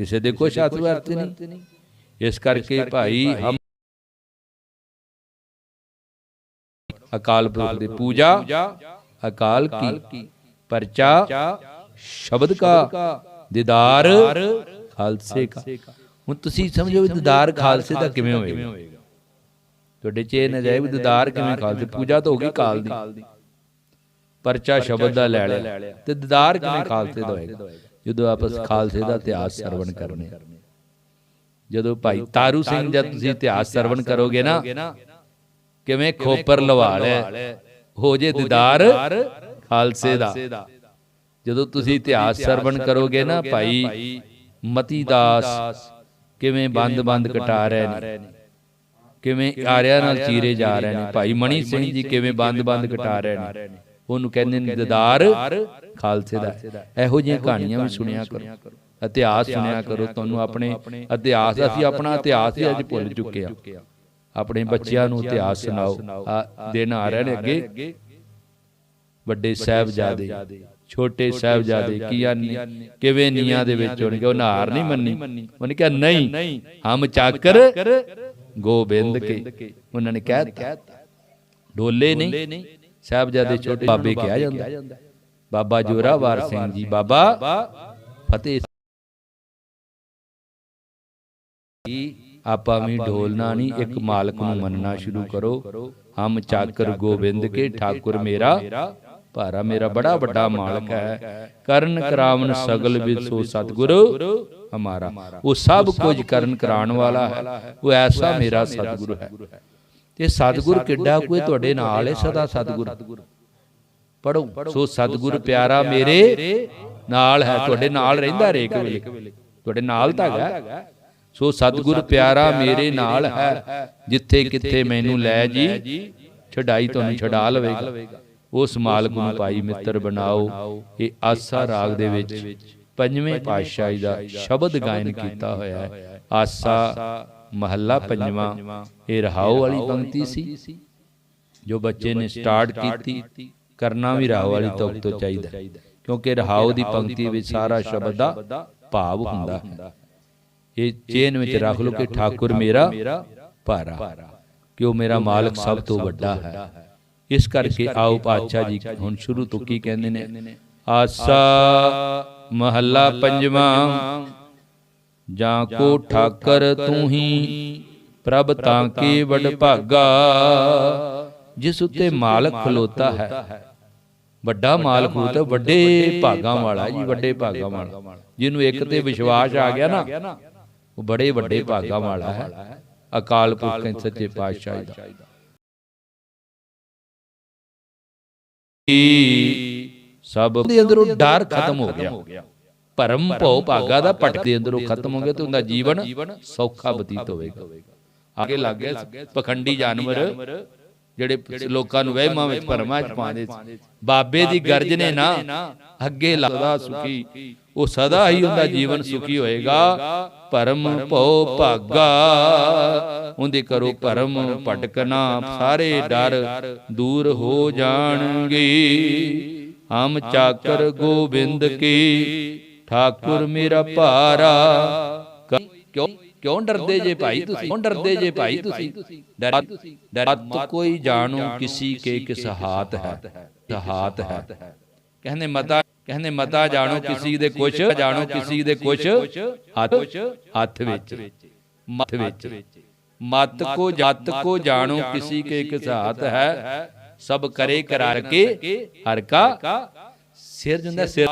ਕਿਸੇ ਦੇ ਕੁਛ ਹੱਥ ਵਰਤ ਨਹੀਂ। ਇਸ ਕਰਕੇ ਭਾਈ ਹਮ ਅਕਾਲ ਪੁਰਖ ਦੀ ਪੂਜਾ ਅਕਾਲ ਕੀ ਪਰਚਾ ਸ਼ਬਦ ਕਾ ਦੀਦਾਰ ਖਾਲਸੇ ਕਾ। ਹੁਣ ਤੁਸੀਂ ਸਮਝੋ ਦੀਦਾਰ ਖਾਲਸੇ ਦਾ ਕਿਵੇਂ ਹੋਏਗਾ। ਤੁਹਾਡੇ ਚ ਇਹ ਨਾ ਜਾਏ ਵੀ ਦੀਦਾਰ ਕਿਵੇਂ ਖਾਲਸੇ ਪੂਜਾ ਤਾਂ ਹੋ ਗਈ ਕਾਲ ਦੀ। ਪਰਚਾ ਸ਼ਬਦ ਦਾ ਲੈ ਲਿਆ। ਤੇ ਦੀਦਾਰ ਕਿਵੇਂ ਖਾਲਸੇ ਦਾ ਹੋਏਗਾ। ਜਦੋਂ ਆਪਸ ਖਾਲਸੇ ਦਾ ਇਤਿਹਾਸ ਸਰਵਣ ਕਰਨੇ ਜਦੋਂ ਭਾਈ ਤਾਰੂ ਸਿੰਘ ਜਦ ਤੁਸੀਂ ਇਤਿਹਾਸ ਸਰਵਣ ਕਰੋਗੇ ਨਾ ਕਿਵੇਂ ਖੋਪਰ ਲਵਾ ਲਿਆ ਹੋ ਜੇ ਦੀਦਾਰ ਖਾਲਸੇ ਦਾ। ਜਦੋਂ ਤੁਸੀਂ ਇਤਿਹਾਸ ਸਰਵਣ ਕਰੋਗੇ ਨਾ ਭਾਈ ਮਤੀ ਦਾਸ ਕਿਵੇਂ ਬੰਦ-ਬੰਦ ਕਟਾ ਰਹੇ ਨੇ? ਕਿਵੇਂ ਆਰਿਆਂ ਨਾਲ ਚੀਰੇ ਜਾ ਰਹੇ ਨੇ? ਭਾਈ ਮਣੀ ਸਿੰਘ ਜੀ ਕਿਵੇਂ ਬੰਦ-ਬੰਦ ਕਟਾ ਰਹੇ ਨੇ? ਉਹਨੂੰ ਕਹਿੰਦੇ ਨੇ ਦੀਦਾਰ ਖਾਲਸੇ ਦਾ। ਇਹੋ ਜਿਹੀਆਂ ਕਹਾਣੀਆਂ ਵੀ ਸੁਣਿਆ ਕਰੋ। ਇਤਿਹਾਸ ਸੁਣਿਆ ਕਰੋ ਤੁਹਾਨੂੰ ਆਪਣੇ ਇਤਿਹਾਸ ਅਸੀਂ ਆਪਣਾ ਇਤਿਹਾਸ ਹੀ ਅੱਜ ਭੁੱਲ ਚੁੱਕੇ ਆ। ਆਪਣੇ ਬੱਚਿਆਂ ਨੂੰ ਇਤਿਹਾਸ ਸੁਣਾਓ। ਆ ਦਿਨ ਆ ਰਹੇ ਨੇ ਅੱਗੇ। ਵੱਡੇ ਸਾਹਿਬਜ਼ਾਦੇ ਛੋਟੇ ਸਾਹਿਬਜ਼ਾਦੇ ਕੀਆਂ ਕਿਵੇਂ ਨੀਆਂ ਦੇ ਵਿੱਚ ਹੋਣਗੇ? ਉਹ ਨਾਰ ਨਹੀਂ ਮੰਨੀ। ਉਹਨੇ ਕਿਹਾ ਨਹੀਂ ਹਮ ਚਾਕਰ ਗੋਬਿੰਦ ਕੇ। ਉਹਨਾਂ ਨੇ ਕਹਿ ਦਿੱਤਾ ਡੋਲੇ ਨਹੀਂ ਸਾਹਿਬਜ਼ਾਦੇ ਛੋਟੇ ਬਾਬੇ ਕਿਹਾ ਜਾਂਦਾ। ਬਾਬਾ ਜੋਰਾਵਰ ਸਿੰਘ ਜੀ ਬਾਬਾ ਫਤਿਹ ਆਪਾਂ ਵੀ ਢੋਲਣਾ ਨਹੀਂ ਇੱਕ ਮਾਲਕ ਨੂੰ ਮੰਨਣਾ ਸ਼ੁਰੂ ਕਰੋ। ਹਮ ਚਾਕਰ ਗੋਬਿੰਦ ਕੇ ਠਾਕੁਰ ਮੇਰਾ। ਭਾਰਾ ਮੇਰਾ ਬੜਾ ਵੱਡਾ ਮਾਲਕ ਹੈ। ਕਰਨ ਕਰਾਵਨ ਸਗਲ ਵਿਦ ਸੋ ਸਤਿਗੁਰੂ। ਹਮਾਰਾ। ਉਹ ਸਭ ਕੁਝ ਕਰਨ ਕਰਾਉਣ ਵਾਲਾ ਹੈ। ਉਹ ਐਸਾ ਮੇਰਾ ਸਤਿਗੁਰੂ ਹੈ। ਤੇ ਸਤਿਗੁਰ ਕਿੱਡਾ ਕੋਈ ਤੁਹਾਡੇ ਨਾਲ ਹੈ ਸਦਾ ਸਤਿਗੁਰ। ਪੜੋ ਸੋ ਸਤਿਗੁਰ ਪਿਆਰਾ ਮੇਰੇ ਨਾਲ ਹੈ ਤੁਹਾਡੇ ਨਾਲ ਰਹਿੰਦਾ ਰੇਕ ਵੇਲੇ। ਤੁਹਾਡੇ ਨਾਲ ਤਾਂ ਹੈਗਾ। ਸੋ ਸਤਿਗੁਰ ਪਿਆਰਾ ਮੇਰੇ ਨਾਲ ਹੈ। ਜਿੱਥੇ ਕਿੱਥੇ ਮੈਨੂੰ ਲੈ ਜੀ ਛਡਾਈ ਤੁਹਾਨੂੰ ਛਡਾ ਲਵੇਗਾ। ਉਸ ਮਾਲਕ ਨੂੰ ਭਾਈ ਮਿੱਤਰ ਬਣਾਓ ਇਹ ਆਸਾ ਰਾਗ ਦੇ ਵਿੱਚ ਪੰਜਵੇਂ ਪਾਤਸ਼ਾਹੀ ਦਾ ਸ਼ਬਦ ਗਾਇਨ ਕੀਤਾ ਹੋਇਆ ਹੈ। ਆਸਾ ਮਹੱਲਾ ਪੰਜਵਾਂ। ਇਹ ਰਹਾਉ ਵਾਲੀ ਪੰਕਤੀ ਸੀ ਜੋ ਬੱਚੇ ਨੇ ਸਟਾਰਟ ਕੀਤੀ ਕਰਨਾ ਵੀ ਰਹਾਉ ਵਾਲੀ ਤੁਕ ਤੋਂ ਚਾਹੀਦਾ। ਕਿਉਂਕਿ ਰਹਾਉ ਦੀ ਪੰਕਤੀ ਵਿੱਚ ਸਾਰਾ ਸ਼ਬਦ ਦਾ ਭਾਵ ਹੁੰਦਾ। ਹੈ ਇਹ ਚੇਨ ਵਿੱਚ ਰੱਖ ਲਓ ਕਿ ਠਾਕੁਰ ਮੇਰਾ ਭਾਰਾ। ਕਿ ਉਹ ਮੇਰਾ ਮਾਲਕ ਸਭ ਤੋਂ ਵੱਡਾ ਹੈ। ਇਸ ਕਰਕੇ ਆਓ ਪਾਤਸ਼ਾਹ ਜੀ ਹੁਣ ਸ਼ੁਰੂ ਤੋਂ ਕੀ ਕਹਿੰਦੇ ਨੇ? ਆਸਾ ਮਹੱਲਾ ਪੰਜਵਾਂ। ਜਾਂ ਕੋ ਠਾਕਰ ਤੂੰ ਹੀ ਪ੍ਰਭ ਤਾਂ ਕੇ ਵਡ ਭਾਗਾ। ਜਿਸ ਉਤੇ ਮਾਲਕ ਖਲੋਤਾ ਹੈ। ਵੱਡਾ ਮਾਲਕ ਹੋ ਤਾਂ ਵੱਡੇ ਭਾਗਾਂ ਵਾਲਾ ਜੀ ਵੱਡੇ ਭਾਗਾਂ ਵਾਲਾ। ਜਿਹਨੂੰ ਇੱਕ ਤੇ ਵਿਸ਼ਵਾਸ ਆ ਗਿਆ ਨਾ ਉਹ ਬੜੇ ਵੱਡੇ ਭਾਗਾਂ ਵਾਲਾ ਹੈ। ਅਕਾਲ ਪੁਰਖ ਸੱਚੇ ਪਾਤਸ਼ਾਹ ਦਾ। ਸਭ ਦੇ ਅੰਦਰੋਂ ਡਰ ਖਤਮ ਹੋ ਗਿਆ। ਭਰਮ ਭਉ ਭਾਗਾ ਦਾ ਭਟਕ ਦੇ ਅੰਦਰੋਂ ਖਤਮ ਹੋ ਗਿਆ ਤੇ ਉਹਦਾ ਜੀਵਨ ਸੌਖਾ ਬਤੀਤ ਹੋਵੇਗਾ। ਅੱਗੇ ਲੱਗ ਗਿਆ ਪਖੰਡੀ ਜਾਨਵਰ ਜਿਹੜੇ ਲੋਕਾਂ ਨੂੰ ਵਹਿਮਾਂ ਵਿੱਚ ਭਰਮਾਂ ਚ ਪਾਉਂਦੇ ਸੀ। ਬਾਬੇ ਦੀ ਗਰਜ ਨੇ ਨਾ ਅੱਗੇ ਲੱਗਦਾ ਸੁਖੀ ਉਹ ਸਦਾ ਹੀ ਉਹਦਾ ਜੀਵਨ ਸੁਖੀ ਹੋਏਗਾ। ਭਰਮ ਭਉ ਭਾਗਾ ਉਹਦੇ ਕਰੋ ਭਰਮ ਭਟਕਣਾ ਸਾਰੇ ਡਰ ਦੂਰ ਹੋ ਜਾਣਗੇ। ਹਮ ਚਾਕਰ ਗੋਬਿੰਦ ਕੀ ਠਾਕੁਰ ਮੇਰਾ ਭਾਰਾ। ਕਿਉਂ ਕਿਉਂ ਡਰਦੇ ਜੇ ਭਾਈ ਤੁਸੀਂ? ਕਿਉਂ ਡਰਦੇ ਜੇ ਭਾਈ ਤੁਸੀਂ? ਡਰ ਡਰਤ ਕੋਈ ਜਾਣੋ ਕਿਸੀ ਕੇ ਕਿਸ ਹਾਥ ਹੈ। ਹਾਥ ਹੈ। ਕਹਿੰਦੇ ਮਤਾ ਕਹਿੰਦੇ ਮਤਾ ਜਾਣੋ ਕਿਸੀ ਦੇ ਕੁਛ ਜਾਣੋ ਕਿਸੀ ਦੇ ਕੁਛ ਹੱਥ ਹੱਥ ਵਿੱਚ। ਮੱਥ ਵਿੱਚ। ਮਤ ਕੋ ਜਤ ਕੋ ਜਾਣੋ ਕਿਸੀ ਕੇ ਕਿਸ ਹਾਥ ਹੈ। ਸਭ ਕਰੇ ਕਰਾਰ ਕੇ ਹਰ ਕਾ ਸਿਰ ਜੰਦਾ ਸਿਰ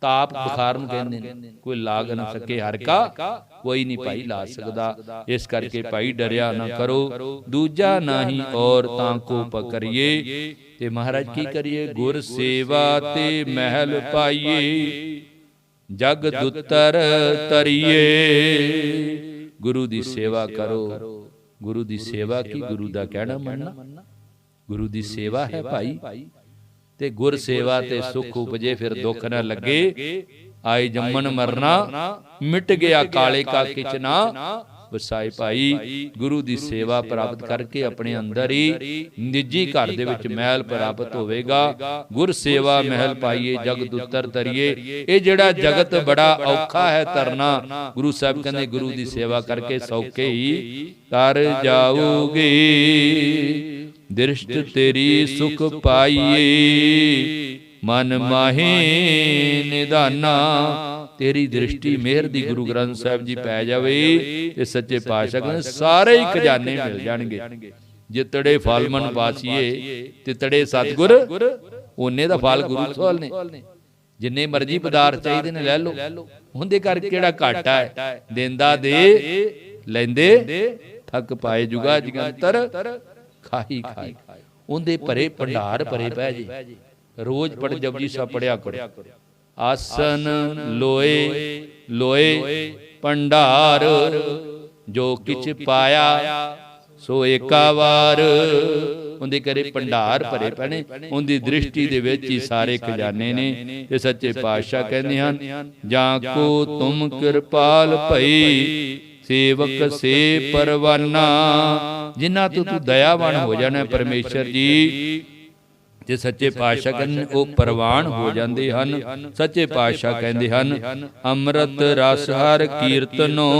ਤਾਪ ਬੁਖਾਰ ਨੂੰ ਕਹਿੰਦੇ ਨੇ। ਕੋਈ ਲਾਗ ਨਾ ਸਕੇ ਹਰ ਕਾ, ਕੋਈ ਨਹੀਂ ਭਾਈ ਲਾ ਸਕਦਾ। ਇਸ ਕਰਕੇ ਭਾਈ ਡਰਿਆ ਨਾ ਕਰੋ। ਦੂਜਾ ਨਹੀਂ ਔਰ ਤਾਂ ਕੋ ਪਕਰੀਏ। ਤੇ ਮਹਾਰਾਜ ਕੀ ਕਰੀਏ? ਗੁਰ ਸੇਵਾ ਤੇ ਮਹਿਲ ਪਾਈਏ। ਜਗ ਦੁੱਤਰ ਤਰੀਏ ਗੁਰੂ ਦੀ ਸੇਵਾ ਕਰੋ। ਗੁਰੂ ਦੀ ਸੇਵਾ ਕੀ? ਗੁਰੂ ਦਾ ਕਹਿਣਾ ਮੰਨਣਾ। ਗੁਰੂ ਦੀ ਸੇਵਾ ਹੈ ਭਾਈ। ਤੇ ਗੁਰ ਸੇਵਾ ਤੇ ਸੁਖ ਉਪਜੇ ਫਿਰ ਦੁੱਖ ਨਾ ਲੱਗੇ। ਆਏ ਜੰਮਨ ਮਰਨਾ ਮਿਟ ਗਿਆ ਕਾਲੇ ਕਾ ਕਿਚਨਾ ਵਸਾਈ ਭਾਈ ਗੁਰੂ ਦੀ ਸੇਵਾ ਪ੍ਰਾਪਤ ਕਰਕੇ ਆਪਣੇ ਅੰਦਰ ਹੀ ਨਿੱਜੀ ਘਰ ਦੇ ਵਿੱਚ ਮਹਿਲ ਪ੍ਰਾਪਤ ਹੋਵੇਗਾ। ਗੁਰ ਸੇਵਾ ਮਹਿਲ ਪਾਈਏ, ਜਗਤ ਉਤਰ ਤਰੀਏ ਇਹ ਜਿਹੜਾ ਜਗਤ ਬੜਾ ਔਖਾ ਹੈ ਤਰਨਾ ਗੁਰੂ ਸਾਹਿਬ ਕਹਿੰਦੇ ਗੁਰੂ ਦੀ ਸੇਵਾ ਕਰਕੇ ਸੌਕੇ ਹੀ ਕਰ ਜਾਊਗੇ। ਦ੍ਰਿਸ਼ਟ ਤੇਰੀ ਸੁਖ ਪਾਈਏ, ਮਨ ਮਾਹੀ ਨਿਦਾਨਾ। ਤੇਰੀ ਦ੍ਰਿਸ਼ਟੀ ਮਿਹਰ ਦੀ ਗੁਰੂ ਗ੍ਰੰਥ ਸਾਹਿਬ ਜੀ ਪੈ ਜਾਵੇ ਤੇ ਸੱਚੇ ਪਾਤਸ਼ਾਹ ਕਹਿੰਦੇ ਸਾਰੇ ਹੀ ਖਜ਼ਾਨੇ ਮਿਲ ਜਾਣਗੇ। ਜਿਤੜੇ ਫਲ ਮਨ ਪਾਸੀਏ ਤਿਤੜੇ ਸਤਗੁਰ ਉਹਨੇ ਦਾ ਫਲ ਗੁਰੂ ਸੋਲ ਨੇ। ਜਿੰਨੇ ਮਰਜ਼ੀ ਪਦਾਰਥ ਚਾਹੀਦੇ ਨੇ ਲੈ ਲਓ। ਉਹਦੇ ਕਰ ਕਿਹੜਾ ਘਾਟਾ ਹੈ ਦਿੰਦਾ ਦੇ ਲੈਂਦੇ ਥੱਕ ਪਾਏ ਜੁਗਾ ਜਗੰਤਰ ਖਾਈ ਖਾਈ ਉਹਦੇ ਭਰੇ ਭੰਡਾਰ ਭਰੇ ਪੈ ਜੀ। ਰੋਜ਼ ਪੜ ਜਪਜੀ ਸਾਹਿਬ ਪੜਿਆ ਕਰੋ। ਆਸਨ ਲੋਏ ਲੋਏ, ਭੰਡਾਰ, ਜੋ ਕਿਛ ਪਾਇਆ, ਸੋ ਏਕਾ ਵਾਰ। ਉਹਦੇ ਕਰੇ ਭੰਡਾਰ ਭਰੇ ਪੈਣੇ, ਉਹਦੀ ਦ੍ਰਿਸ਼ਟੀ ਦੇ ਵਿੱਚ ਹੀ ਸਾਰੇ ਖਜ਼ਾਨੇ ਨੇ, ਤੇ ਸੱਚੇ ਪਾਤਸ਼ਾਹ ਕਹਿੰਦੇ ਹਨ, ਜਾਂ ਕੋ ਤੁਮ ਕਿਰਪਾਲ ਭਈ, ਸੇਵਕ ਸੇ ਪਰਵਾਨਾ। ਜਿਨ੍ਹਾਂ ਤੋਂ ਤੂੰ ਦਇਆਵਾਨ ਹੋ ਜਾਣਾ ਪਰਮੇਸ਼ਰ ਜੀ ਜੇ ਸੱਚੇ ਪਾਤਸ਼ਾਹ ਕਹਿੰਦੇ ਉਹ ਪ੍ਰਵਾਨ ਹੋ ਜਾਂਦੇ ਹਨ ਸੱਚੇ ਪਾਤਸ਼ਾਹ ਕਹਿੰਦੇ ਹਨ ਅੰਮ੍ਰਿਤ ਰਸ ਹਰ ਕੀਰਤਨੋ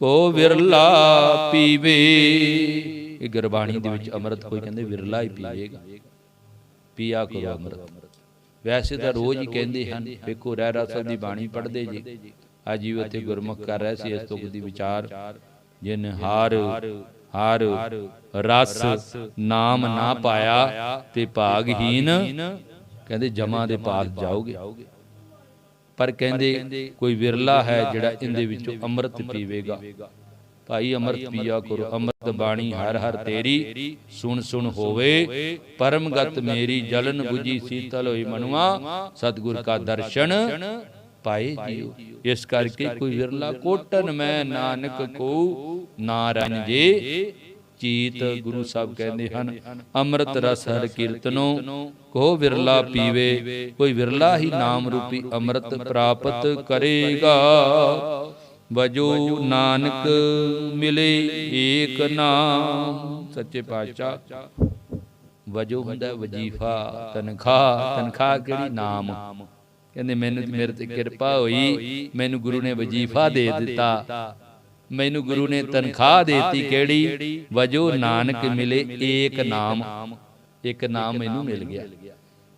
ਕੋ ਵਿਰਲਾ ਪੀਵੇ। ਇਹ ਗੁਰਬਾਣੀ ਦੇ ਵਿੱਚ ਅੰਮ੍ਰਿਤ ਕੋਈ ਕਹਿੰਦੇ ਵਿਰਲਾ ਹੀ ਪੀਵੇਗਾ। ਪੀਆ ਕਰੋ ਅੰਮ੍ਰਿਤ। ਵੈਸੇ ਤਾਂ ਰੋਜ਼ ਹੀ ਕਹਿੰਦੇ ਹਨ ਵੇਖੋ ਰਹਿ ਰਸਲ ਦੀ ਬਾਣੀ ਪੜ੍ਹਦੇ ਜੀ। ਅੱਜ ਵੀ ਉੱਥੇ ਗੁਰਮੁਖ ਕਰ ਰਹੇ ਸੀ ਇਸ ਤੁਕ ਦੀ ਵਿਚਾਰ। ਜਿਨ ਹਾਰ ਹਾਰ ਰਸ ਨਾਮ ਨਾ ਪਾਇਆ ਤੇ ਭਾਗਹੀਨ ਕਹਿੰਦੇ ਜਮਾ ਦੇ ਪਾਸ ਜਾਓਗੇ। ਪਰ ਕਹਿੰਦੇ ਕੋਈ ਵਿਰਲਾ ਹੈ ਜਿਹੜਾ ਇਹਦੇ ਵਿੱਚੋਂ ਅੰਮ੍ਰਿਤ ਪੀਵੇਗਾ। ਭਾਈ ਅੰਮ੍ਰਿਤ ਪੀਆ ਕਰੋ ਅੰਮ੍ਰਿਤ ਬਾਣੀ ਹਰ ਹਰ ਤੇਰੀ ਸੁਣ ਸੁਣ ਹੋਵੇ ਪਰਮਗਤ ਮੇਰੀ ਜਲਨ 부ਜੀ ਸੀਤਲ ਹੋਈ ਮਨੁਆ ਸਤਿਗੁਰ ਕਾ ਦਰਸ਼ਨ ਪਾਏ ਜੀਓ। ਇਸ ਕਰਕੇ ਕੋਈ ਵਿਰਲਾ ਕੋਟਨ ਮੈਂ ਨਾਨਕ ਕੋ ਨਾਰਨ ਜੇ ਚੀਤ ਗੁਰੂ ਸਾਹਿਬ ਕਹਿੰਦੇ ਹਨ ਅੰਮ੍ਰਿਤ ਰਸ ਹਰ ਕੀਰਤਨੋ ਕੋ ਵਿਰਲਾ ਪੀਵੇ ਕੋਈ ਵਿਰਲਾ ਹੀ ਨਾਮ ਰੂਪੀ ਅੰਮ੍ਰਿਤ ਪ੍ਰਾਪਤ ਕਰੇਗਾ। ਵਜੋ ਨਾਨਕ ਮਿਲੇ ਏਕ ਨਾਮ। ਸੱਚੇ ਪਾਤਸ਼ਾਹ। ਵਜੋ ਹੁੰਦਾ ਵਜੀਫਾ ਤਨਖਾਹ। ਤਨਖਾਹ ਕਿਹੜੀ? ਨਾਮ। ਕਹਿੰਦੇ ਮੈਨੂੰ ਮੇਰੇ ਤੇ ਕਿਰਪਾ ਹੋਈ ਮੈਨੂੰ ਗੁਰੂ ਨੇ ਵਜੀਫਾ ਦੇ ਦਿੱਤਾ। ਮੈਨੂੰ ਗੁਰੂ ਨੇ ਤਨਖਾਹ ਦੇਤੀ ਕਿਹੜੀ? ਵਜੋ ਨਾਨਕ ਮਿਲੇ ਏਕ ਨਾਮ। ਇੱਕ ਨਾਮ ਮੈਨੂੰ ਮਿਲ ਗਿਆ।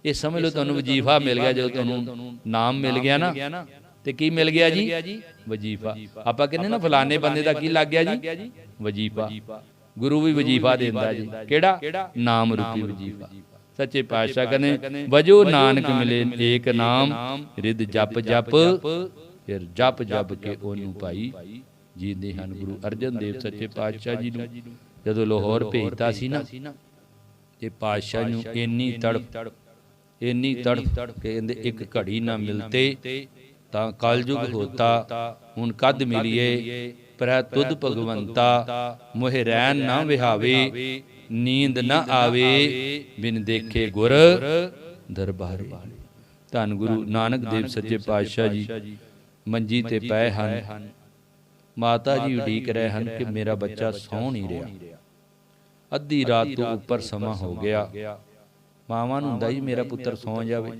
ਇਹ ਸਮਝ ਲਓ ਤੁਹਾਨੂੰ ਵਜੀਫਾ ਮਿਲ ਗਿਆ ਜਦੋਂ ਤੁਹਾਨੂੰ ਨਾਮ ਮਿਲ ਗਿਆ ਨਾ। ਤੇ ਕੀ ਮਿਲ ਗਿਆ ਜੀ? ਵਜੀਫਾ। ਆਪਾਂ ਕਹਿੰਦੇ ਨਾ ਫਲਾਣੇ ਬੰਦੇ ਦਾ ਕੀ ਲੱਗ ਗਿਆ ਜੀ? ਵਜੀਫਾ। ਗੁਰੂ ਵੀ ਵਜੀਫਾ ਦਿੰਦਾ ਜੀ। ਕਿਹੜਾ? ਨਾਮ ਰੂਪੀ ਵਜੀਫਾ। ਸੱਚੇ ਪਾਤਸ਼ਾਹ ਕਹਿੰਦੇ ਵਜੋ ਨਾਨਕ ਮਿਲੇ ਏਕ ਨਾਮ ਰਿਦ ਜਪ ਜਪ ਫਿਰ ਜਪ ਜਪ ਕੇ ਉਹਨੂੰ ਭਾਈ ਜੀਂਦੇ ਹਨ ਗੁਰੂ ਅਰਜਨ ਦੇਵ ਸੱਚੇ ਪਾਤਸ਼ਾਹ ਜੀ ਨੂੰ ਜਦੋਂ ਲਾਹੌਰ ਭੇਜਤਾ ਸੀ ਨਾ ਤੇ ਪਾਤਸ਼ਾਹ ਨੂੰ ਇੰਨੀ ਤੜਪ ਇੰਨੀ ਤੜਪ ਕਿ ਕਹਿੰਦੇ ਇੱਕ ਘੜੀ ਨਾ ਮਿਲਤੇ ਤਾਂ ਕਲਯੁਗ ਹੋਤਾ ਹੁਣ ਕਦ ਮਿਲੀਏ ਪਰ ਤੁਧ ਭਗਵੰਤਾ ਮੋਹਿ ਰੈਨ ਨਾ ਵਿਹਾਵੇ ਨੀਂਦ ਨਾ ਆਵੇ ਬਿਨ ਦੇਖੇ ਗੁਰ ਦਰਬਾਰ ਧੰਨ ਗੁਰੂ ਨਾਨਕ ਦੇਵ ਸੱਚੇ ਪਾਤਸ਼ਾਹ ਜੀ। ਮੰਜੀ ਤੇ ਪਏ ਹਨ। ਮਾਤਾ ਜੀ ਉਡੀਕ ਰਹੇ ਹਨ ਕਿ ਮੇਰਾ ਬੱਚਾ ਸੌ ਨਹੀਂ ਰਿਹਾ। ਅੱਧੀ ਰਾਤ ਤੋਂ ਉੱਪਰ ਸਮਾਂ ਹੋ ਗਿਆ। ਮਾਵਾਂ ਨੂੰ ਹੁੰਦਾ ਜੀ ਮੇਰਾ ਪੁੱਤਰ ਸੌ ਜਾਵੇ।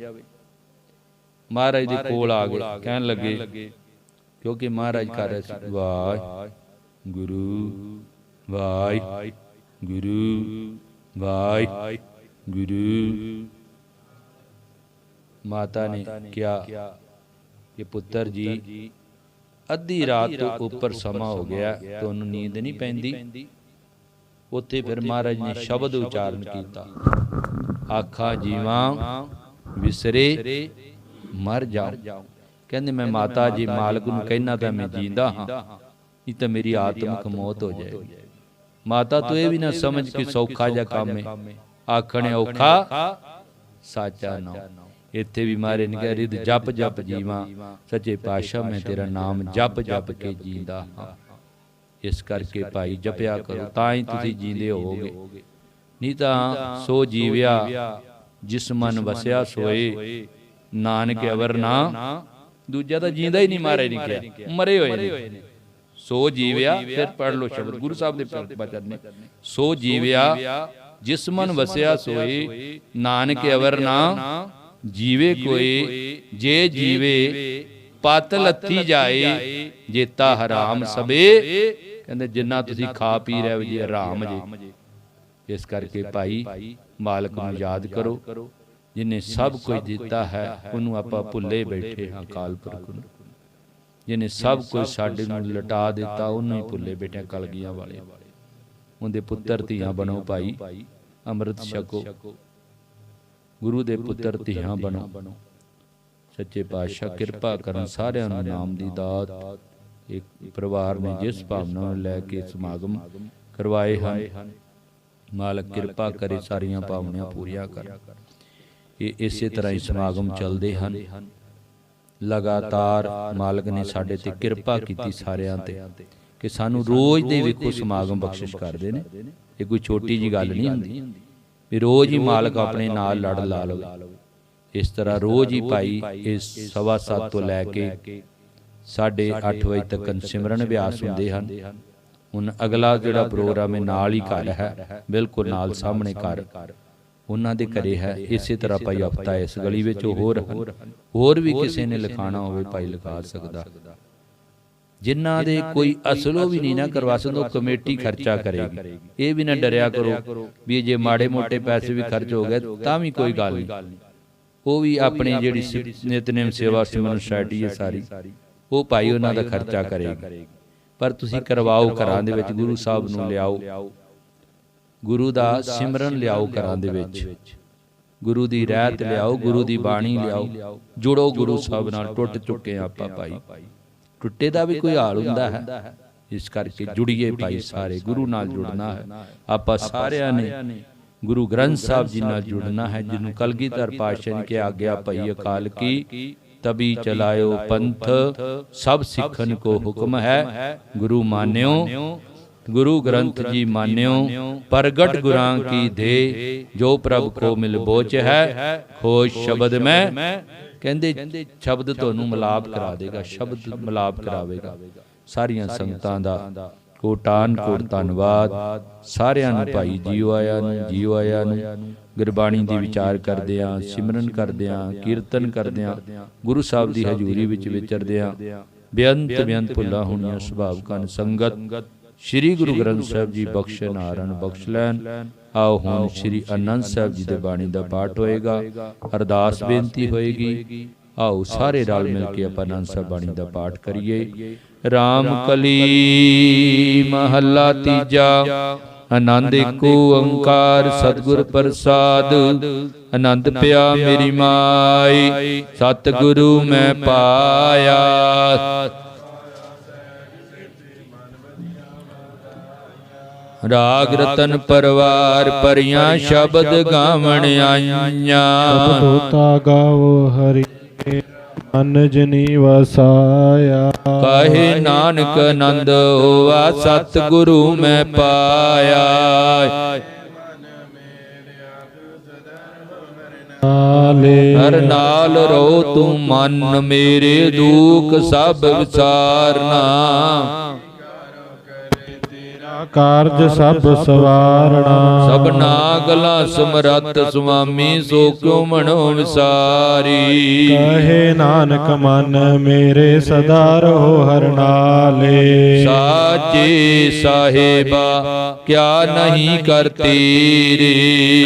ਮਹਾਰਾਜ ਦੇ ਕੋਲ ਆ ਗਏ। ਕਹਿਣ ਲੱਗੇ ਕਿਉਂਕਿ ਮਹਾਰਾਜ ਕਰ ਰਹੇ ਸੀ। ਵਾਹ ਗੁਰੂ ਵਾਹ ਗੁਰੂ ਵਾਹ ਗੁਰੂ ਮਾਤਾ ਨੇ ਕਿਹਾ ਕਿ ਪੁੱਤਰ ਜੀ ਅੱਧੀ ਰਾਤ ਤੋਂ ਉੱਪਰ ਸਮਾਂ ਹੋ ਗਿਆ ਤੁਹਾਨੂੰ ਨੀਂਦ ਨਹੀਂ ਪੈਂਦੀ। ਉੱਥੇ ਫਿਰ ਮਹਾਰਾਜ ਨੇ ਸ਼ਬਦ ਉਚਾਰਨ ਕੀਤਾ। ਆਖਾ ਜੀਵਾਂ ਵਿਸਰੇ ਮਰ ਜਾਓ ਕਹਿੰਦੇ ਮੈਂ ਮਾਤਾ ਜੀ ਮਾਲਕ ਨੂੰ ਕਹਿਣਾ ਤਾਂ ਮੈਂ ਜੀਂਦਾ ਹਾਂ। ਇਹ ਤਾਂ ਮੇਰੀ ਆਤਮਿਕ ਮੌਤ ਹੋ ਜਾਏਗੀ। ਮਾਤਾ ਤੂੰ ਇਹ ਵੀ ਨਾ ਸਮਝ ਕਿ ਸੌਖਾ ਜਿਹਾ ਕੰਮ ਹੈ। ਆਖਣੇ ਔਖਾ ਸਾਚਾ ਨਾਮ ਇੱਥੇ ਵੀ ਮਾਰੇ ਨੇ ਕਿਹਾ ਰਿਦ ਜਪ ਜਪ ਜੀਵਾਂ ਸੱਚੇ ਪਾਤਸ਼ਾਹ ਮੈਂ ਤੇਰਾ ਨਾਮ ਜਪ ਜਪ ਕੇ ਜੀਂਦਾ ਹਾਂ। ਇਸ ਕਰਕੇ ਭਾਈ ਜਪਿਆ ਕਰੋ ਤਾਂ ਹੀ ਤੁਸੀਂ ਜੀਂਦੇ ਹੋਵੋਗੇ। ਨਹੀਂ ਤਾਂ ਸੋ ਜੀਵਿਆ ਜਿਸ ਮਨ ਵਸਿਆ ਸੋਏ ਨਾਨਕ ਅਵਰ ਨਾ ਦੂਜਾ ਤਾਂ ਜੀਂਦਾ ਹੀ ਨਹੀਂ ਮਾਰੇ ਨਹੀਂ ਕਿਹਾ। ਮਰੇ ਹੋਏ ਨੇ। ਸੋ ਜੀਵਿਆ ਫਿਰ ਪੜ ਲਓ ਸ਼ਬਦ ਗੁਰੂ ਸਾਹਿਬ ਦੇ ਬਚਨ ਨੇ। ਸੋ ਜੀਵਿਆ ਜਿਸ ਮਨ ਵਸਿਆ ਸੋਏ ਨਾਨਕ ਅਵਰ ਨਾ ਜੀਵੇ ਕੋਈ ਜੇ ਜੀਵੇ ਪਤ ਲੱਥੀ ਜਾਏ ਜੇਤਾ ਹਰਾਮ ਸਬੇ ਕਹਿੰਦੇ ਜਿੰਨਾ ਤੁਸੀਂ ਖਾ ਪੀ ਰਹੇ ਹੋ ਜੀ ਹਰਾਮ ਜੀ। ਇਸ ਕਰਕੇ ਭਾਈ ਮਾਲਕ ਨੂੰ ਯਾਦ ਕਰੋ। ਜਿਨੇ ਸਭ ਕੁਝ ਦਿੱਤਾ ਹੈ ਉਹਨੂੰ ਆਪਾਂ ਭੁੱਲੇ ਬੈਠੇ ਹਾਂ ਕਾਲ ਪੁਰਖ ਨੂੰ। ਜਿਨੇ ਸਭ ਕੁਝ ਸਾਡੇ ਨੂੰ ਲਟਾ ਦਿੱਤਾ ਉਹਨੂੰ ਹੀ ਭੁੱਲੇ ਬੈਠੇ ਕਲਗੀਆਂ ਵਾਲੇ। ਉਹਦੇ ਪੁੱਤਰ ਧੀਆਂ ਬਣੋ ਭਾਈ ਅੰਮ੍ਰਿਤ ਛਕੋ। ਗੁਰੂ ਦੇ ਪੁੱਤਰ ਧੀਆਂ ਬਣੋ। ਸੱਚੇ ਪਾਤਸ਼ਾਹ ਕਿਰਪਾ ਕਰਨ ਸਾਰਿਆਂ ਨੂੰ ਨਾਮ ਦੀ ਦਾਤ। ਇੱਕ ਪਰਿਵਾਰ ਨੇ ਜਿਸ ਭਾਵਨਾ ਨਾਲ ਲੈ ਕੇ ਸਮਾਗਮ ਕਰਵਾਏ ਹਨ। ਮਾਲਕ ਕਿਰਪਾ ਕਰੇ ਸਾਰੀਆਂ ਭਾਵਨਾਵਾਂ ਪੂਰੀਆਂ ਕਰ ਇਹ ਇਸੇ ਤਰ੍ਹਾਂ ਹੀ ਸਮਾਗਮ ਚੱਲਦੇ ਹਨ। ਲਗਾਤਾਰ ਮਾਲਕ ਨੇ ਸਾਡੇ ਤੇ ਕਿਰਪਾ ਕੀਤੀ ਸਾਰਿਆਂ ਤੇ ਕਿ ਸਾਨੂੰ ਰੋਜ਼ ਦੇ ਵੇਖੋ ਸਮਾਗਮ ਬਖਸ਼ਿਸ਼ ਕਰਦੇ ਨੇ। ਇਹ ਕੋਈ ਛੋਟੀ ਜੀ ਗੱਲ ਨਹੀਂ ਹੁੰਦੀ ਵੀ ਰੋਜ਼ ਹੀ ਮਾਲਕ ਆਪਣੇ ਨਾਲ ਲੜ ਲਾ ਲਵੇ। ਇਸ ਤਰ੍ਹਾਂ ਰੋਜ਼ ਹੀ ਭਾਈ ਇਸ ਸਵਾ ਸੱਤ ਤੋਂ ਲੈ ਕੇ ਸਾਡੇ 8 ਵਜੇ ਤੱਕ ਸਿਮਰਨ ਅਭਿਆਸ ਹੁੰਦੇ ਹਨ। ਹੁਣ ਅਗਲਾ ਜਿਹੜਾ ਪ੍ਰੋਗਰਾਮ ਹੈ ਨਾਲ ਹੀ ਘਰ ਹੈ। ਬਿਲਕੁਲ ਨਾਲ ਸਾਹਮਣੇ ਘਰ। ਉਹਨਾਂ ਦੇ ਘਰੇ ਹੈ। ਇਸੇ ਤਰ੍ਹਾਂ ਭਾਈ ਹਫਤਾ ਇਸ ਗਲੀ ਵਿੱਚ ਹੋਰ ਹੋਰ ਵੀ ਕਿਸੇ ਨੇ ਲਿਖਾਣਾ ਹੋਵੇ ਭਾਈ ਲਿਖਾ ਸਕਦਾ। ਜਿਨ੍ਹਾਂ ਦੇ ਕੋਈ ਅਸਲੋਂ ਵੀ ਨਹੀਂ ਨਾ ਕਰਵਾ ਸਕਦਾ ਉਹ ਕਮੇਟੀ ਖਰਚਾ ਕਰੇਗੀ। ਇਹ ਵੀ ਨਾ ਡਰਿਆ ਕਰੋ ਵੀ ਜੇ ਮਾੜੇ ਮੋਟੇ ਪੈਸੇ ਵੀ ਖਰਚ ਹੋ ਗਏ ਤਾਂ ਵੀ ਕੋਈ ਗੱਲ ਨਹੀਂ। ਉਹ ਵੀ ਆਪਣੀ ਜਿਹੜੀ ਨਿਤਨੇਮ ਸੇਵਾ ਸਿਮਰਨ ਸੋਸਾਇਟੀ ਹੈ ਸਾਰੀ। ਉਹ ਭਾਈ ਉਹਨਾਂ ਦਾ ਖਰਚਾ ਕਰੇਗੀ। ਪਰ ਤੁਸੀਂ ਕਰਵਾਓ ਘਰਾਂ ਦੇ ਵਿੱਚ ਗੁਰੂ ਸਾਹਿਬ ਨੂੰ ਲਿਆਓ। ਗੁਰੂ ਦਾ ਸਿਮਰਨ ਲਿਆਓ ਘਰਾਂ ਦੇ ਵਿੱਚ। ਗੁਰੂ ਦੀ ਰਹਿਤ ਲਿਆਓ ਗੁਰੂ ਦੀ ਬਾਣੀ ਲਿਆਓ। ਜੁੜੋ ਗੁਰੂ ਸਾਹਿਬ ਨਾਲ ਟੁੱਟ ਚੁੱਕੇ ਆਪਾਂ ਭਾਈ। ਟੁੱਟੇ ਦਾ ਵੀ ਕੋਈ ਹਾਲ ਹੁੰਦਾ ਹੈ। ਇਸ ਕਰਕੇ ਜੁੜੀਏ ਭਾਈ ਸਾਰੇ ਗੁਰੂ ਨਾਲ ਜੁੜਨਾ ਹੈ। ਆਪਾਂ ਸਾਰਿਆਂ ਨੇ ਗੁਰੂ ਗ੍ਰੰਥ ਸਾਹਿਬ ਜੀ ਨਾਲ ਜੁੜਨਾ ਹੈ ਜਿਹਨੂੰ ਕਲਗੀਧਰ ਪਾਤਸ਼ਾਹ ਨੇ ਕਿ ਆਗਿਆ ਭਈ ਅਕਾਲ ਕੀ ਤਬੀ ਚਲਾਇਓ ਪੰਥ। ਸਭ ਸਿੱਖਨ ਕੋ ਹੁਕਮ ਹੈ। ਗੁਰੂ ਮਾਨਿਓ। ਗੁਰੂ ਗ੍ਰੰਥ ਜੀ ਮਾਨਿਓ ਪ੍ਰਗਟ ਗੁਰਾਂ ਕੀ ਦੇ ਜੋ ਪ੍ਰਭ ਕੋ ਮਿਲ ਬੋਚ ਹੈ ਖੋਜ ਸ਼ਬਦ ਮੈਂ। ਕਹਿੰਦੇ ਸ਼ਬਦ ਤੁਹਾਨੂੰ ਮਲਾਪ ਕਰਾ ਦੇਗਾ ਸ਼ਬਦ ਮਲਾਪ ਕਰਾਵੇਗਾ। ਸਾਰੀਆਂ ਸੰਗਤਾਂ ਦਾ ਕੋਟਾਨ ਕੋਟ ਧੰਨਵਾਦ। ਸਾਰਿਆਂ ਨੂੰ ਭਾਈ ਜੀਓ ਆਇਆਂ ਨੂੰ ਜੀਓ ਆਇਆਂ ਨੂੰ। ਗੁਰਬਾਣੀ ਦੀ ਵਿਚਾਰ ਕਰਦੇ ਆਂ ਸਿਮਰਨ ਕਰਦੇ ਆਂ ਕੀਰਤਨ ਕਰਦੇ ਆਂ ਗੁਰੂ ਸਾਹਿਬ ਦੀ ਹਜ਼ੂਰੀ ਵਿੱਚ ਵਿਚਰਦੇ ਆਂ। ਬੇਅੰਤ ਬੇਅੰਤ ਭੁੱਲਾਂ ਹੋਣੀਆਂ ਸੁਭਾਵ ਕਨ ਸੰਗਤ। ਸ੍ਰੀ ਗੁਰੂ ਗ੍ਰੰਥ ਸਾਹਿਬ ਜੀ ਬਖਸ਼ ਨਾਰਨ ਬਖਸ਼ ਲੈਣ। ਆਓ ਹੁਣ ਸ੍ਰੀ ਅਨੰਦ ਸਾਹਿਬ ਜੀ ਦੇ ਬਾਣੀ ਦਾ ਪਾਠ ਹੋਏਗਾ। ਅਰਦਾਸ ਬੇਨਤੀ ਹੋਏਗੀ। ਆਓ ਸਾਰੇ ਰਲ ਮਿਲ ਕੇ ਆਪਾਂ ਅਨੰਦ ਸਾਹਿਬ ਬਾਣੀ ਦਾ ਪਾਠ ਕਰੀਏ। RAM ਕਲੀ ਮਹੱਲਾ ਤੀਜਾ। ਆਨੰਦ ਏਕੋ ਓੰਕਾਰ ਸਤਿਗੁਰ ਪ੍ਰਸਾਦ। ਆਨੰਦ ਪਿਆ ਮੇਰੀ ਮਾਈ। ਸਤਿਗੁਰੂ ਮੈਂ ਪਾਇਆ। ਰਾਗ ਰਤਨ ਪਰਵਾਰ ਪਰੀਆਂ ਸ਼ਬਦ ਗਾਵਣ ਆਈਆਂ। ਤੋਤਾ ਗਾਵੋ ਹਰੀ ਮਨ ਜਨੀ ਵਸਾਇਆ। ਕਹੇ ਨਾਨਕ ਆਨੰਦ ਹੋਵਾ ਸਤਿਗੁਰੂ ਮੈਂ ਪਾਇਆ। ਨਾਲੇ ਹਰ ਨਾਲ ਰੋ ਤੂੰ ਮਨ ਮੇਰੇ ਦੁੱਖ ਸਭ ਵਿਸਾਰਨਾ। ਤੇਰਾ ਕਾਰਜ ਸਭ ਸਵਾਰਣਾ। ਸਭਨਾ ਗਲਾ ਸਮਰੱਥ ਸੁਆਮੀ ਸੋ ਕਿਉ ਮਨੋ ਵਿਸਾਰੀ? ਕਹੇ ਨਾਨਕ ਮਨ ਮੇਰੇ ਸਦਾ ਰਹੋ ਹਰ ਨਾਲੇ। ਸਾਚੇ ਸਾਹਿਬਾ ਕਿਆ ਨਹੀਂ ਕਰ ਤੇਰੇ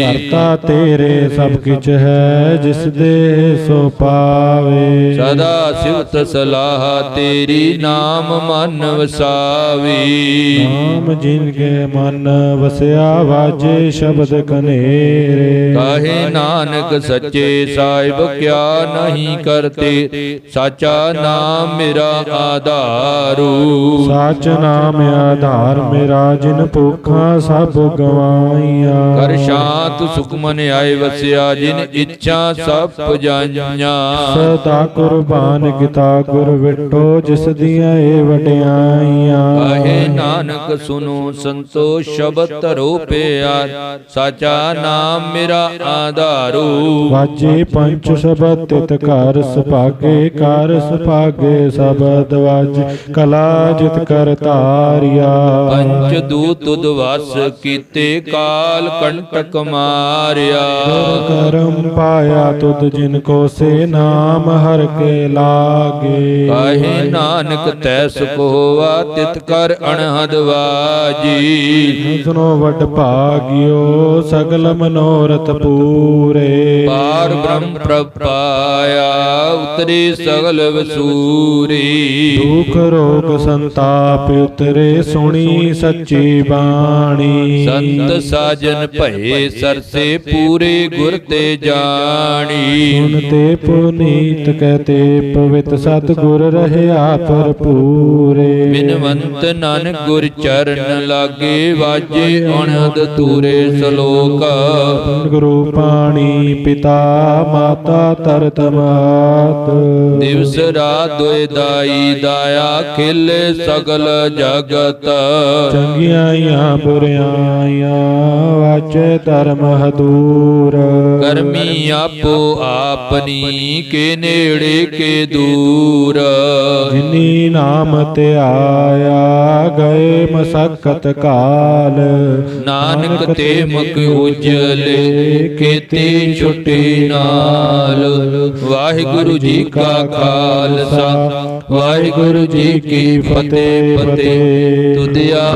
ਕਰਤਾ ਤੇਰੇ ਸਭ ਕਿਛ ਹੈ ਜਿਸ ਦੇ ਸੋ ਪਾਵੇ। ਸਦਾ ਸਿਵਤ ਸਲਾਹ ਤੇਰੀ ਨਾਮ ਮਨ ਵਸਾਵੀ। ਨਾਮ ਜਿਨ ਕੇ ਮਨ ਵਸਿਆ ਵਾਜੇ ਸ਼ਬਦ ਕਨੇਰੇ। ਕਹੇ ਨਾਨਕ ਸੱਚੇ ਸਾਹਿਬ ਕਿਆ ਨਹੀਂ ਕਰਤੇ? ਸਾਚਾ ਨਾਮ ਮੇਰਾ ਆਧਾਰੂ। ਸਾਚ ਨਾਮ ਆਧਾਰ ਮੇਰਾ ਜਿਨ ਭੁੱਖਾਂ ਸਭ ਗਵਾਈਆਂ। ਕਰ ਸ਼ਾਂਤ ਸੁਖ ਮਨ ਆਏ ਵਸਿਆ ਜਿਨ ਇੱਛਾ ਸਭ ਜਾਈਆਂ ਸਦਾ ਕੁਰਬਾਨ ਕੀਤਾ ਗੁਰ ਵਿਟੋ ਜਿਸ ਦੀਆਂ ਏ ਵਡਿਆਈਆਂ। ਕਹੇ ਨਾਨਕ ਸੁਨੋ ਸੰਤੋ ਸ਼ਬਦ ਧਰੋ ਪਿਆਰ। ਸਾਚਾ ਨਾਮ ਮੇਰਾ ਆਧਾਰੂ। ਵਾਜੇ ਪੰਚ ਸ਼ਬਦ ਤਿਤ ਘਰ ਸੁਭਾਗੇ ਕਰ ਸੁਭਾਗੇ ਸਬਦ ਵਾਜ। ਕਲਾ ਜਿਤ ਕਰ ਧਾਰਿਆ। ਪੰਚ ਦੂਤ ਤੁਧ ਵਸ ਕੀਤੇ ਕਾਲ ਕੰਟਕ ਮਾਰਿਆ। ਕਰਮ ਪਾਇਆ ਤੁਧ ਜਿਨ ਕੋ ਸੇ ਨਾਮ ਹਰ ਕੇ ਲਾਗੇ। ਕਾਹੇ ਨਾਨਕ ਤੈ ਸੁਖ ਹੋਵਾ ਤਿਤ ਕਰ ਅਣਹਦ ਵਾਜੀ। ਸੁਨੋ ਵੱਡ ਭਾਗਿਓ ਸਗਲ ਮਨੋਰਥ ਪੂਰੇ। ਪਾਰ ਬ੍ਰਹਮ ਪ੍ਰਪਾਇਆ ਉਤਰੇ ਸਗਲ ਵਸੂਰੀ। ਦੁਖ ਰੋਗ ਸੰਤਾਪ ਉਤਰੇ ਸੁਣੀ ਸੱਚੀ ਬਾਣੀ। ਸੰਤ ਸਾਜਨ ਭਏ ਸਰਸੇ ਪੂਰੇ ਗੁਰ ਤੇ ਜਾਣੀ। ਸੁਣਤੇ ਪੁਨੀਤ ਕਹਤੇ ਪਵਿੱਤ ਸਤਿਗੁਰ ਰਹਿਆ ਭਰਪੂਰੇ। ਬਿਨਵੰਤ ਨਾਨਕ ਗੁਰ ਚਰਨ ਲਾਗੇ ਵਾਜੇ ਅਣਦ ਤੂਰੇ ਸ਼ਲੋਕ। ਗੁਰੂ ਪਾਣੀ ਪਿਤਾ ਮਾਤਾ ਤਰਤ ਮਾਤ। ਦਿਵਸ ਰਾਤ ਦੋਇ ਦਾਈ ਦਾਇਆ ਖਿਲੇ ਸਗਲ ਜਗਤ। ਚੰਗਿਆਈਆਂ ਬੁਰਿਆਈਆਂ ਵਾਚੇ ਧਰਮ ਹਦੂਰ। ਕਰਮੀ ਆਪੋ ਆਪਨੀ ਕੇ ਨੇੜੇ ਕੇ ਦੂਰ। ਜਿਨੀ ਨਾਮ ਤੇ ਆਇਆ ਗਏ ਮਸਕਤ ਕਾਲ। ਨਾਨਕ ਤੇ ਮੁਖ ਉਜਲੇ ਕੀਤੇ ਛੁੱਟੀ ਨਾਲ। ਵਾਹਿਗੁਰੂ ਜੀ ਕਾ ਖਾਲਸਾ ਵਾਹਿਗੁਰੂ ਜੀ ਕੀ ਫਤਿਹ ਫਤਿਹ। ਤੁਧਿਆ